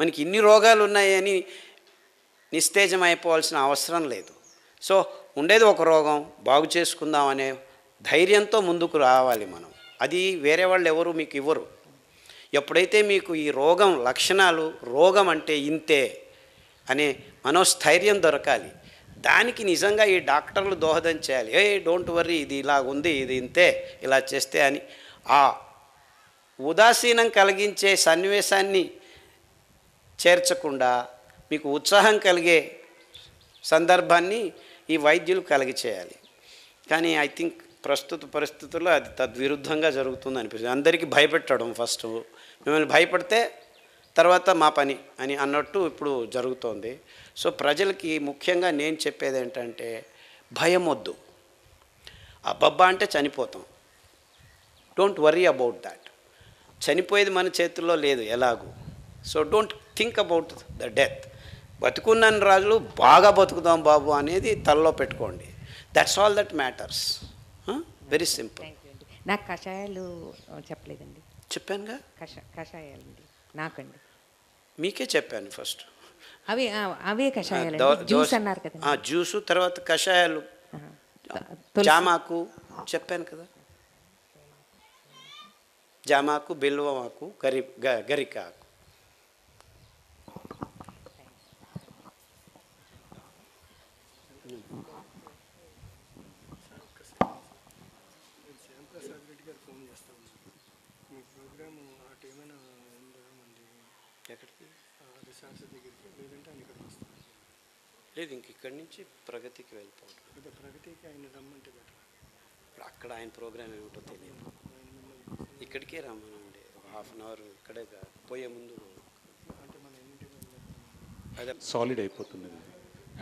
మనకి ఇన్ని రోగాలు ఉన్నాయని నిస్తేజం అయిపోవాల్సిన అవసరం లేదు. సో ఉండేది ఒక రోగం బాగు చేసుకుందాం అనే ధైర్యంతో ముందుకు రావాలి మనం. అది వేరే వాళ్ళు ఎవరు మీకు ఇవ్వరు. ఎప్పుడైతే మీకు ఈ రోగం లక్షణాలు రోగం అంటే ఇంతే అనే మనోస్థైర్యం దొరకాలి దానికి నిజంగా ఈ డాక్టర్లు దోహదం చేయాలి. ఏ డోంట్ వర్రీ ఇది ఇలా ఉంది ఇది ఇంతే ఇలా చేస్తే అని ఆ ఉదాసీనం కలిగించే సన్నివేశాన్ని చేర్చకుండా మీకు ఉత్సాహం కలిగే సందర్భాన్ని ఈ వైద్యులు కలిగి చేయాలి కానీ ఐ థింక్ ప్రస్తుత పరిస్థితుల్లో అది తద్విరుద్ధంగా జరుగుతుంది అనిపిస్తుంది. అందరికీ భయపెట్టడం ఫస్ట్. మిమ్మల్ని భయపడితే తర్వాత మా పని అని అన్నట్టు ఇప్పుడు జరుగుతోంది. సో ప్రజలకి ముఖ్యంగా నేను చెప్పేది ఏంటంటే భయం వద్దు అబ్బబ్బా అంటే చనిపోతాం. డోంట్ వరీ అబౌట్ దాట్ చనిపోయేది మన చేతుల్లో లేదు ఎలాగూ. So don't think about the death బతుకున్నాను రాజులు బాగా బతుకుదాం బాబు అనేది తలలో పెట్టుకోండి. That's all that matters very simple నాకు కషాయాలు చెప్పలేదండి. చెప్పానుగా? కష కషాయాలండి. నాకండి. మీకే చెప్పాను ఫస్ట్ అవే అవే కషాయాలండి. జ్యూస్ అన్నారు కదండి. జ్యూసు తర్వాత కషాయాలు. జామాకు. చెప్పాను కదా. జామాకు బిల్వమాకు గరి గరికాకు శ్యాంప్రసాద్ రెడ్డి గారు ఫోన్ చేస్తా ఉన్నారు మీ ప్రోగ్రామ్ అటు ఏమైనా ఉందా మంది ఎక్కడికి రిసార్ట్స్ దగ్గరికి లేదంటే ఆయన ఇక్కడికి వస్తాను లేదు ఇంక ఇక్కడి నుంచి ప్రగతికి వెళ్ళిపోవడం ఇప్పుడు ప్రగతికి ఆయన రమ్మంటే బెటర్ ఇప్పుడు అక్కడ ఆయన ప్రోగ్రామ్ ఏమిటో తెలియదు. ఆయన ఇక్కడికే రమ్మనండి. ఒక హాఫ్ అన్ అవర్ ఇక్కడే పోయే ముందు అంటే మన అదే సాలిడ్ అయిపోతున్నది.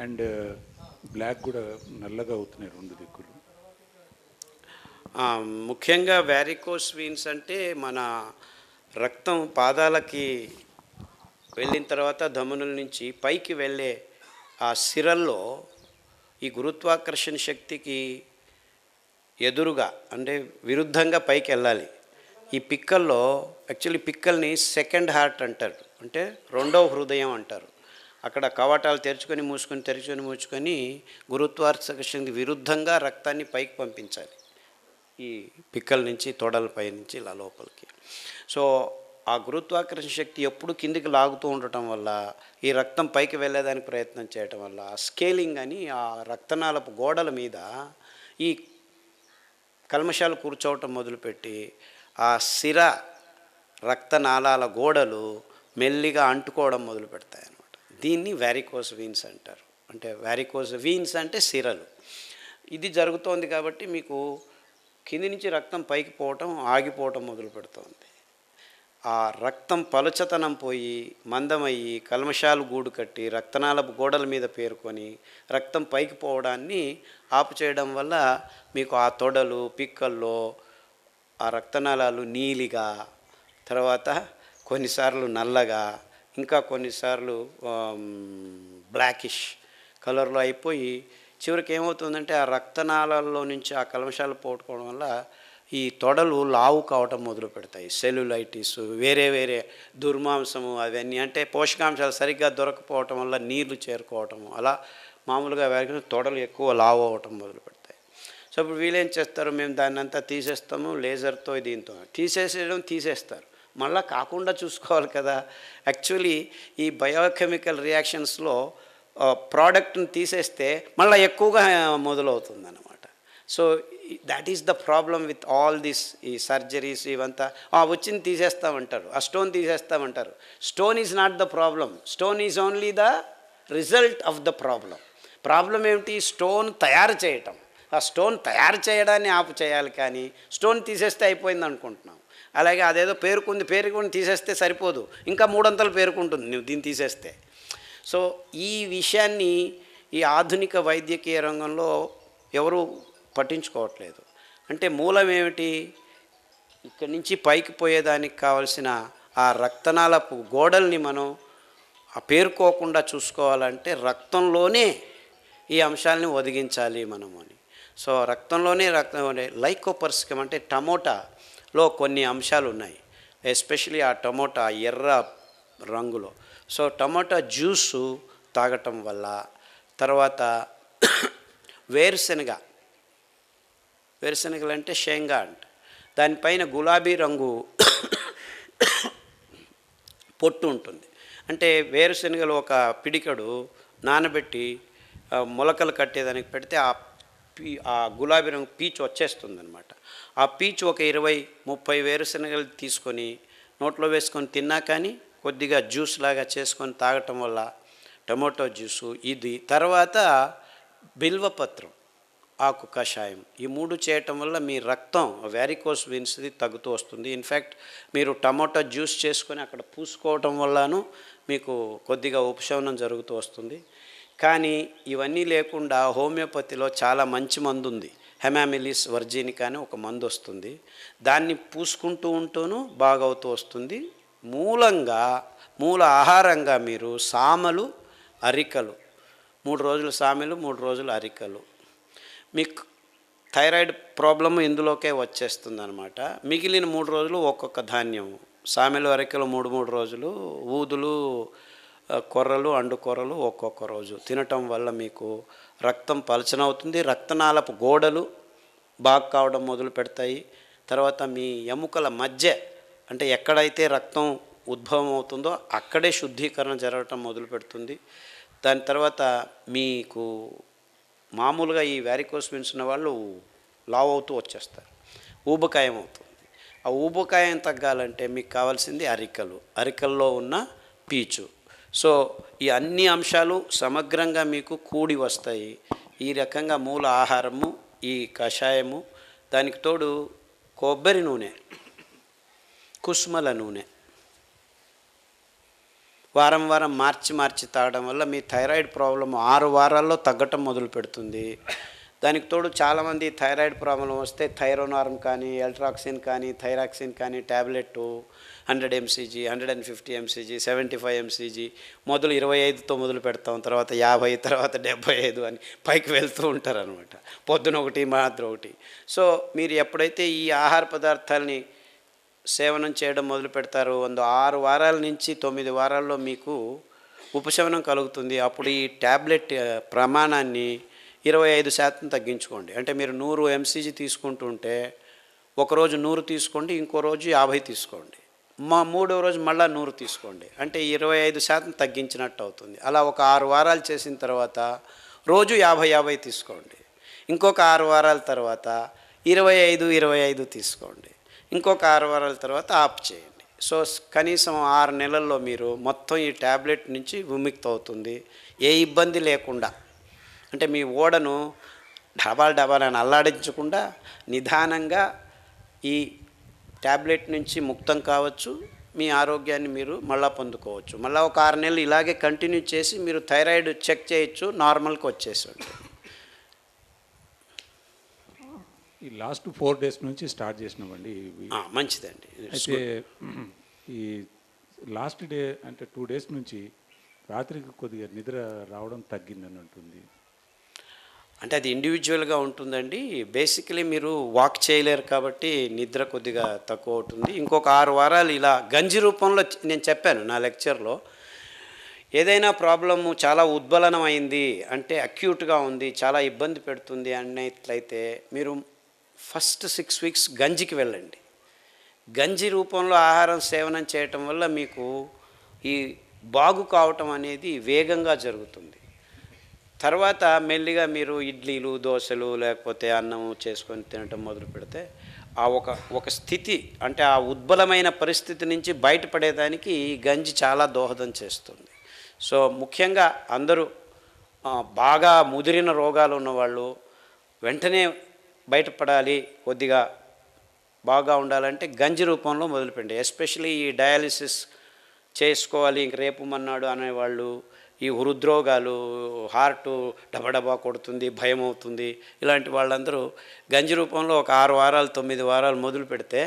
అండ్ బ్లాక్ కూడా నల్లగా అవుతున్నాయి రెండు దిక్కులు. ముఖ్యంగా వ్యారికోస్ వీన్స్ అంటే మన రక్తం పాదాలకి వెళ్ళిన తర్వాత ధమనుల నుంచి పైకి వెళ్ళే ఆ సిరల్లో ఈ గురుత్వాకర్షణ శక్తికి ఎదురుగా అంటే విరుద్ధంగా పైకి వెళ్ళాలి. ఈ పిక్కల్లో యాక్చువల్లీ పిక్కల్ని సెకండ్ హార్ట్ అంటారు. అంటే రెండవ హృదయం అంటారు. అక్కడ కవాటాలు తెరుచుకొని మూసుకొని తెరుచుకొని మూసుకొని గురుత్వాకర్షణకి విరుద్ధంగా రక్తాన్ని పైకి పంపించాలి. ఈ పిక్కల నుంచి తొడలపై నుంచి ఇలా లోపలికి. సో ఆ గురుత్వాకర్షణ శక్తి ఎప్పుడు కిందికి లాగుతూ ఉండటం వల్ల ఈ రక్తం పైకి వెళ్ళేదానికి ప్రయత్నం చేయటం వల్ల స్కేలింగ్ అని ఆ రక్తనాళపు గోడల మీద ఈ కల్మషాలు కూర్చోవటం మొదలుపెట్టి ఆ సిర రక్తనాళాల గోడలు మెల్లిగా అంటుకోవడం మొదలు పెడతాయి అన్నమాట దీన్ని వ్యారికోస్ వీన్స్ అంటారు. అంటే వ్యారికోస్ వీన్స్ అంటే సిరలు. ఇది జరుగుతోంది కాబట్టి మీకు కింది నుంచి రక్తం పైకి పోవటం ఆగిపోవటం మొదలు పెడుతోంది. ఆ రక్తం పలుచతనం పోయి మందమయ్యి కల్మషాలు గూడు కట్టి రక్తనాళపు గోడల మీద పేరుకొని రక్తం పైకి పోవడాన్ని ఆపు చేయడం వల్ల మీకు ఆ తొడలు పిక్కల్లో ఆ రక్తనాళాలు నీలిగా తర్వాత కొన్నిసార్లు నల్లగా ఇంకా కొన్నిసార్లు బ్లాకిష్ కలర్లో అయిపోయి చివరికి ఏమవుతుందంటే ఆ రక్తనాళాల్లో నుంచి ఆ కల్మషాలు పోగొట్టుకోవడం వల్ల ఈ తొడలు లావు కావటం మొదలు పెడతాయి. సెల్యులైటిస్ వేరే వేరే దుర్మాంసము అవన్నీ అంటే పోషకాంశాలు సరిగ్గా దొరకపోవటం వల్ల నీళ్ళు చేరుకోవటము అలా మామూలుగా వేరే తొడలు ఎక్కువ లావు అవ్వటం మొదలు పెడతాయి. సో ఇప్పుడు వీళ్ళేం చేస్తారు? మేము దాన్ని అంతా తీసేస్తాము లేజర్తో దీంతో. తీసేసేయడం తీసేస్తారు. మళ్ళీ కాకుండా చూసుకోవాలి కదా. యాక్చువల్లీ ఈ బయోకెమికల్ రియాక్షన్స్లో ప్రోడక్ట్ని తీసేస్తే మళ్ళీ ఎక్కువగా మొదలవుతుంది అనమాట so that is the problem with all this ఈ సర్జరీస్ ఇవంతా. "ఆ, వచ్చింది తీసేస్తామంటారు. ఆ stone తీసేస్తామంటారు. Stone is not the problem stone is only the result of the problem problem ఏమిటి? స్టోన్ తయారు చేయటం. ఆ స్టోన్ తయారు చేయడాన్ని ఆపు చేయాలి కానీ స్టోన్ తీసేస్తే అయిపోయింది అనుకుంటున్నాం అలాగే అదేదో పేరుకుంది పేరుకుని తీసేస్తే సరిపోదు. ఇంకా మూడొంతలు పేరుకుంటుంది నువ్వు దీన్ని తీసేస్తే. సో ఈ విషయాన్ని ఈ ఆధునిక వైద్యకీయ రంగంలో ఎవరు పట్టించుకోవట్లేదు. అంటే మూలం ఏమిటి? ఇక్కడి నుంచి పైకి పోయేదానికి కావలసిన ఆ రక్తనాళపు గోడల్ని మనం ఆ పేరుకోకుండా చూసుకోవాలంటే రక్తంలోనే ఈ అంశాలని ఒదిగించాలి మనము అని. సో రక్తంలోనే రక్తం లైకోపర్స్కం అంటే టమోటా. లో కొన్ని అంశాలు ఉన్నాయి ఎస్పెషలీ ఆ టమోటా ఎర్ర రంగులో. సో టమోటా జ్యూసు తాగటం వల్ల తర్వాత వేరుశనగ వేరుశనగలు అంటే. షేంగా అంట దానిపైన గులాబీ రంగు పొట్టు ఉంటుంది. అంటే వేరుశనగలు ఒక పిడికడు నానబెట్టి మొలకలు కట్టేదానికి పెడితే ఆ పీ ఆ గులాబీ రంగు పీచు వచ్చేస్తుంది అనమాట ఆ పీచు ఒక ఇరవై ముప్పై వేరుశనగలు తీసుకొని నోట్లో వేసుకొని తిన్నా కానీ కొద్దిగా జ్యూస్ లాగా చేసుకొని తాగటం వల్ల టమోటో జ్యూసు ఇది. తర్వాత బిల్వపత్రం ఆకు కషాయం. ఈ మూడు చేయటం వల్ల మీ రక్తం వ్యారికోస్ విన్స్ది తగ్గుతూ వస్తుంది. ఇన్ఫ్యాక్ట్ మీరు టమోటా జ్యూస్ చేసుకొని అక్కడ పూసుకోవటం వల్లను మీకు కొద్దిగా ఉపశమనం జరుగుతూ వస్తుంది. కానీ ఇవన్నీ లేకుండా హోమియోపతిలో చాలా మంచి మందు ఉంది హెమామిలిస్ వర్జీనికా అని ఒక మందు వస్తుంది. దాన్ని పూసుకుంటూ ఉంటూను బాగవుతూ వస్తుంది. మూలంగా మూల ఆహారంగా మీరు సామలు అరికలు. మూడు రోజులు సామెలు మూడు రోజులు అరికలు. మీకు థైరాయిడ్ ప్రాబ్లము ఇందులోకే వచ్చేస్తుంది అనమాట మిగిలిన మూడు రోజులు ఒక్కొక్క ధాన్యం సామెలు అరికలు మూడు మూడు రోజులు. ఊదులు కొర్రలు అండు కొర్రలు ఒక్కొక్క రోజు. తినటం వల్ల మీకు రక్తం పలచనవుతుంది రక్తనాళపు గోడలు బాగు కావడం మొదలు పెడతాయి. తర్వాత మీ ఎముకల మధ్య అంటే ఎక్కడైతే రక్తం ఉద్భవం అవుతుందో అక్కడే శుద్ధీకరణ జరగటం మొదలు పెడుతుంది. దాని తర్వాత మీకు మామూలుగా ఈ వ్యారికోస్ వెయిన్స్ ఉన్న వాళ్ళు లావ్ అవుతూ వచ్చేస్తారు. ఊబకాయం అవుతుంది. ఆ ఊబకాయం తగ్గాలంటే మీకు కావాల్సింది అరికలు. అరికల్లో ఉన్న పీచు. సో ఈ అన్ని అంశాలు సమగ్రంగా మీకు కూడి వస్తాయి. ఈ రకంగా మూల ఆహారము ఈ కషాయము దానికి తోడు కొబ్బరి నూనె కుస్మల నూనె. వారం వారం మార్చి మార్చి తాగడం వల్ల మీ థైరాయిడ్ ప్రాబ్లం ఆరు వారాల్లో తగ్గటం మొదలు పెడుతుంది. దానికి తోడు చాలామంది థైరాయిడ్ ప్రాబ్లం వస్తే థైరోనార్మ్ కానీ ఎల్ట్రాక్సిన్ కానీ థైరాక్సిన్ కానీ tablet hundred MCG hundred and fifty MCG seventy five MCG మొదలు ఇరవై ఐదుతో మొదలు పెడతాం తర్వాత యాభై తర్వాత డెబ్బై ఐదు అని పైకి వెళ్తూ ఉంటారనమాట పొద్దున ఒకటి మాత్రం ఒకటి. సో మీరు ఎప్పుడైతే ఈ ఆహార పదార్థాలని సేవనం చేయడం మొదలు పెడతారు వంద ఆరు వారాల నుంచి తొమ్మిది వారాల్లో మీకు ఉపశమనం కలుగుతుంది. అప్పుడు ఈ ట్యాబ్లెట్ ప్రమాణాన్ని ఇరవై ఐదు శాతం తగ్గించుకోండి. అంటే మీరు నూరు ఎంసీజీ తీసుకుంటుంటే ఒకరోజు నూరు తీసుకోండి ఇంకో రోజు యాభై తీసుకోండి. మా మూడో రోజు మళ్ళీ నూరు తీసుకోండి. అంటే ఇరవై ఐదు శాతం తగ్గించినట్టు అవుతుంది. అలా ఒక ఆరు వారాలు చేసిన తర్వాత రోజు యాభై యాభై తీసుకోండి. ఇంకొక ఆరు వారాల తర్వాత ఇరవై ఐదు ఇరవై ఐదు తీసుకోండి. ఇంకొక ఆరు వారాల తర్వాత ఆప్ చేయండి. సో కనీసం ఆరు నెలల్లో మీరు మొత్తం ఈ ట్యాబ్లెట్ నుంచి విముక్తి అవుతుంది. ఏ ఇబ్బంది లేకుండా. అంటే మీ ఓడను డబాల్ డబాలని అల్లాడించకుండా నిదానంగా ఈ ట్యాబ్లెట్ నుంచి ముక్తం కావచ్చు మీ ఆరోగ్యాన్ని మీరు మళ్ళా పొందుకోవచ్చు. మళ్ళీ ఒక ఆరు నెలలు ఇలాగే కంటిన్యూ చేసి మీరు థైరాయిడ్ చెక్ చేయొచ్చు నార్మల్కి వచ్చేసి ఈ లాస్ట్ ఫోర్ డేస్ నుంచి స్టార్ట్ చేసినామండి మంచిదండి. అయితే ఈ లాస్ట్ డే అంటే టూ డేస్ నుంచి రాత్రికి కొద్దిగా నిద్ర రావడం తగ్గిందని ఉంటుంది అంటే అది ఇండివిజువల్గా ఉంటుందండి. బేసికలీ మీరు వాక్ చేయలేరు కాబట్టి నిద్ర కొద్దిగా తక్కువ అవుతుంది. ఇంకొక ఆరు వారాలు ఇలా గంజి రూపంలో నేను చెప్పాను నా లెక్చర్లో. ఏదైనా ప్రాబ్లము చాలా ఉద్బలనమైంది అంటే అక్యూట్గా ఉంది చాలా ఇబ్బంది పెడుతుంది అన్నట్లయితే మీరు ఫస్ట్ సిక్స్ వీక్స్ గంజికి వెళ్ళండి. గంజి రూపంలో ఆహారం సేవనం చేయటం వల్ల మీకు ఈ బాగు కావటం అనేది వేగంగా జరుగుతుంది. తర్వాత మెల్లిగా మీరు ఇడ్లీలు దోశలు లేకపోతే అన్నం చేసుకొని తినటం మొదలు పెడితే ఆ ఒక ఒక స్థితి అంటే ఆ ఉద్బలమైన పరిస్థితి నుంచి బయటపడేదానికి ఈ గంజి చాలా దోహదం చేస్తుంది. సో ముఖ్యంగా అందరూ బాగా ముదిరిన రోగాలు ఉన్నవాళ్ళు వెంటనే బయటపడాలి కొద్దిగా బాగా ఉండాలంటే గంజి రూపంలో మొదలుపెట్టండి. ఎస్పెషలీ ఈ డయాలిసిస్ చేసుకోవాలి ఇంక రేపు మన్నాడు అనేవాళ్ళు ఈ హృద్రోగాలు హార్ట్ డబడబా కొడుతుంది భయం అవుతుంది ఇలాంటి వాళ్ళందరూ గంజి రూపంలో ఒక ఆరు వారాలు తొమ్మిది వారాలు మొదలు పెడితే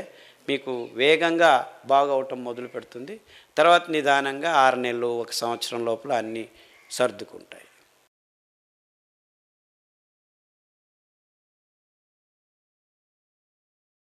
మీకు వేగంగా బాగవటం మొదలు పెడుతుంది. తర్వాత నిదానంగా ఆరు నెలలు ఒక సంవత్సరం లోపల అన్నీ సర్దుకుంటాయి.